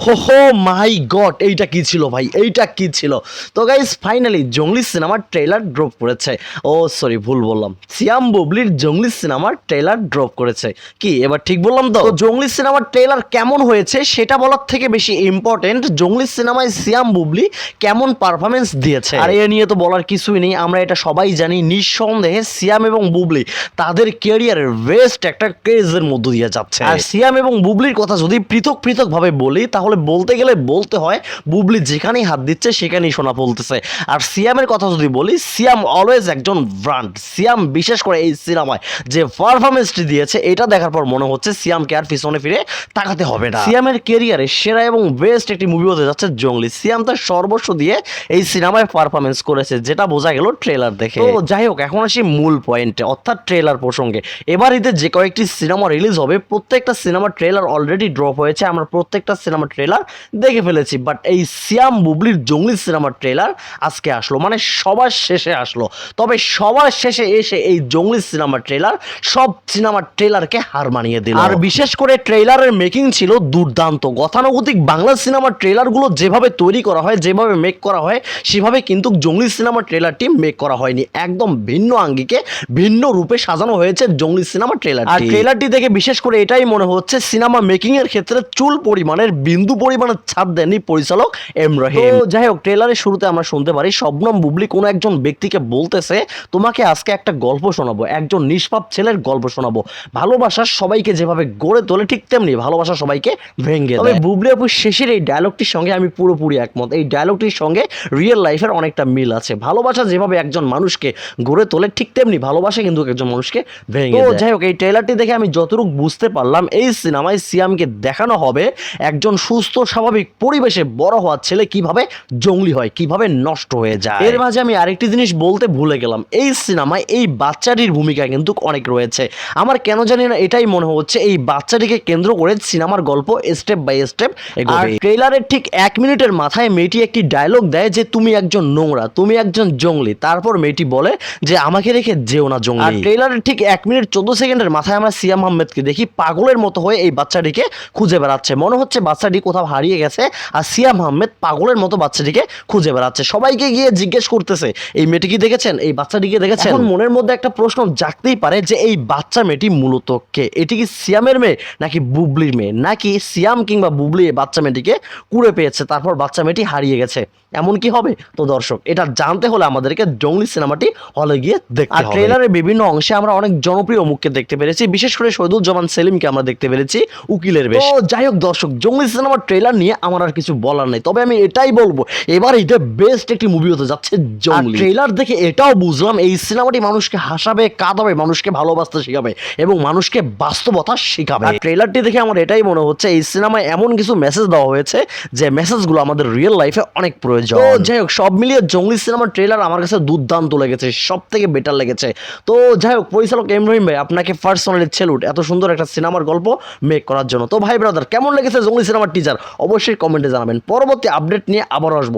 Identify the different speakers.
Speaker 1: হো হো মাই গড এইটা কি ছিল ভাই? এইটা কি ছিল? তো গাইজ ফাইনালি জঙ্গলি সিনেমার ট্রেলার ড্রপ করেছে। ও সরি ভুল বললাম। সিয়াম বুবলির জঙ্গলি সিনেমার ট্রেলার ড্রপ করেছে। কি এবার ঠিক বললাম তো? জঙ্গলি সিনেমার ট্রেলার কেমন হয়েছে সেটা বলার থেকে বেশি ইম্পর্টেন্ট জঙ্গলি সিনেমায় সিয়াম বুবলি কেমন পারফরমেন্স দিয়েছে? আর এ নিয়ে তো বলার কিছুই নেই। আমরা এটা সবাই জানি। নিঃসন্দেহে সিয়াম এবং বুবলি তাদের ক্যারিয়ারের বেস্ট একটা ক্রেজের মধ্য দিয়ে যাচ্ছে। আর সিয়াম এবং বুবলির কথা যদি পৃথক পৃথক ভাবে বলি তাহলে বলতে গেলে বলতে হয় বুবলি যেখানেই হাত দিচ্ছে সেখানেই সোনা বলতেছে আর সিয়ামের কথা যদি বলি সিয়াম অলওয়েজ একজন ব্রান্ড সিয়াম বিশেষ করে এই সিনেমায় যে পারফরমেন্সটি দিয়েছে এটা দেখার পর মনে হচ্ছে সিয়ামকে আর পিছনে ফিরে তাকাতে হবে না। সিয়ামের কেরিয়ারে সেরা এবং বেস্ট একটি মুভি হতে যাচ্ছে জঙ্গলি। সিয়াম তার সর্বস্ব দিয়ে এই সিনেমায় পারফরমেন্স করেছে যেটা বোঝা গেল ট্রেলার দেখে। তো যাই হোক এখন আসি মূল পয়েন্টে অর্থাৎ ট্রেলার প্রসঙ্গে। এবার ঈদে যে কয়েকটি সিনেমা রিলিজ হবে প্রত্যেকটা সিনেমার ট্রেলার অলরেডি ড্রপ হয়েছে। আমরা প্রত্যেকটা সিনেমার ট্রেলার দেখে ফেলেছি বাট এই সিয়াম বুবলির জঙ্গলি সিনেমার ট্রেলার আজকে আসলো মানে সবার শেষে আসলো। তবে সবার শেষে এসে এই জঙ্গলি সিনেমার ট্রেলার সব সিনেমার ট্রেলারকে হার মানিয়ে দিল। আর বিশেষ করে ট্রেলারের মেকিং ছিল দুর্দান্ত। গতানুগতিক বাংলা সিনেমার ট্রেলারগুলো যেভাবে তৈরি করা হয় যেভাবে মেক করা হয় সেভাবে কিন্তু জঙ্গলি সিনেমার ট্রেলারটি মেক করা হয়নি। একদম ভিন্ন আঙ্গিকে ভিন্ন রূপে সাজানো হয়েছে জঙ্গলি সিনেমা ট্রেলার আর ট্রেলারটি দেখে বিশেষ করে এটাই মনে হচ্ছে সিনেমা মেকিং এর ক্ষেত্রে চুল পরিমাণের বিন্দু পরিমাণের ছাপ দেননি পরিচালক এম রহিম। যাই হোক ট্রেলারের শুরুতে আমরা শুনতে পারি শবনম বুবলি কোনো একজন ব্যক্তিকে বলতেছে তোমাকে আজকে একটা গল্প শোনাবো একজন নিষ্পাপ ছেলের গল্প শোনাবো। ভালোবাসা সবাইকে যেভাবে গড়ে তোলে ঠিক তেমনি ভালোবাসা সবাইকে ভেঙে তবে বুবলি আপুর শেষের এই ডায়লগটির সঙ্গে আমি পুরোপুরি একমত। এই ডায়লগটির সঙ্গে রিয়েল লাইফের অনেকটা মিল আছে। ভালোবাসা যেভাবে একজন মানুষকে গড়ে তোলে ঠিক তেমনি ভালোবাসা কিন্তু একজন মানুষকে ভেঙে তো যাই হোক এই ট্রেলারটি দেখে আমি যতটুকু বুঝতে পারলাম এই সিনেমায় সিয়ামকে দেখানো হবে একজন সুস্থ স্বাভাবিক পরিবেশে বড় হওয়া ছেলে কীভাবে জঙ্গলি হয় কীভাবে নষ্ট হয়ে যায়? এর মাঝে আমি আরেকটি জিনিস বলতে ভুলে গেলাম। এই সিনেমায় এই বাচ্চাটির ভূমিকা কিন্তু অনেক রয়েছে। আমার কেন জানি না এটাই মনে হচ্ছে এই বাচ্চাটিকে কেন্দ্র করে সিনেমার গল্প স্টেপ বাই স্টেপ আর ট্রেলারের ঠিক এক মিনিটের মাথায় মেয়েটি একটি ডায়লগ দেয় যে তুমি একজন নোংরা তুমি একজন জঙ্গলি। তারপর মেয়েটি বলে যে আমাকে রেখে যেও না জঙ্গলি। আর ট্রেলারের ঠিক এক মিনিট চোদ্দ সেকেন্ডের মাথায় আমরা সিয়াম আহমেদকে দেখি পাগলের মতো হয়ে এই বাচ্চাটিকে খুঁজে বেড়াচ্ছে। মনে হচ্ছে বাচ্চাটি কোথাও হারিয়ে গেছে আর সিয়াম আহমেদ পাগলের মতো বাচ্চাটিকে খুঁজে বেড়াচ্ছে। সবাইকে গিয়ে জিজ্ঞেস করতেছে এই মেয়েটি কি দেখেছেন? এই বাচ্চাটিকে দেখেছেন? এখন মনের মধ্যে একটা প্রশ্ন জাগতেই পারে যে এই বাচ্চা মেয়েটি মূলত কে? এটি কি সিয়ামের মেয়ে নাকি বুবলির মেয়ে? নাকি সিয়াম কিংবা বুবলি বাচ্চা মেয়েটিকে কুড়ে পেয়েছে তারপর বাচ্চা মেয়েটি হারিয়ে গেছে? এমন কি হবে? তো দর্শক এটা জানতে হলে আমাদেরকে জঙ্গলি সিনেমাটি হলে গিয়ে দেখতে হবে। আর ট্রেলারের বিভিন্ন অংশে আমরা অনেক জনপ্রিয় মুখকে দেখতে পেরেছি। বিশেষ করে শহীদুল জামান সেলিমকে আমরা দেখতে পেরেছি উকিলের বেশ। যাই হোক দর্শক জঙ্গলি সিনেমার ট্রেলার নিয়ে আমার আর কিছু বলার নেই। তবে আমি এটাই বলব এবার এটা বেস্ট একটি মুভি হতে যাচ্ছে জঙ্গলি। ট্রেলার দেখে এটাও বুঝলাম এই সিনেমাটি মানুষকে হাসাবে কাঁদাবে মানুষকে ভালোবাসতে শেখাবে এবং মানুষকে বাস্তবতা শেখাবে। আর ট্রেলারটি দেখে আমার এটাই মনে হচ্ছে এই সিনেমায় এমন কিছু মেসেজ দেওয়া হয়েছে যে মেসেজগুলো আমাদের রিয়েল লাইফে অনেক প্রয়োজন। যাই হোক সব মিলিয়ে জঙ্গলি সিনেমার ট্রেলার আমার কাছে দুর্দান্ত লেগেছে সব থেকে বেটার লেগেছে। তো যাই হোক পরিচালক এম রহিম ভাই আপনাকে পার্সোনালি ছেলুট এত সুন্দর একটা সিনেমার গল্প মেক করার জন্য। তো ভাই ব্রাদার কেমন লেগেছে জঙ্গলি সিনেমার টিজার অবশ্যই কমেন্টে জানাবেন। পরবর্তী আপডেট নিয়ে আবার আসব।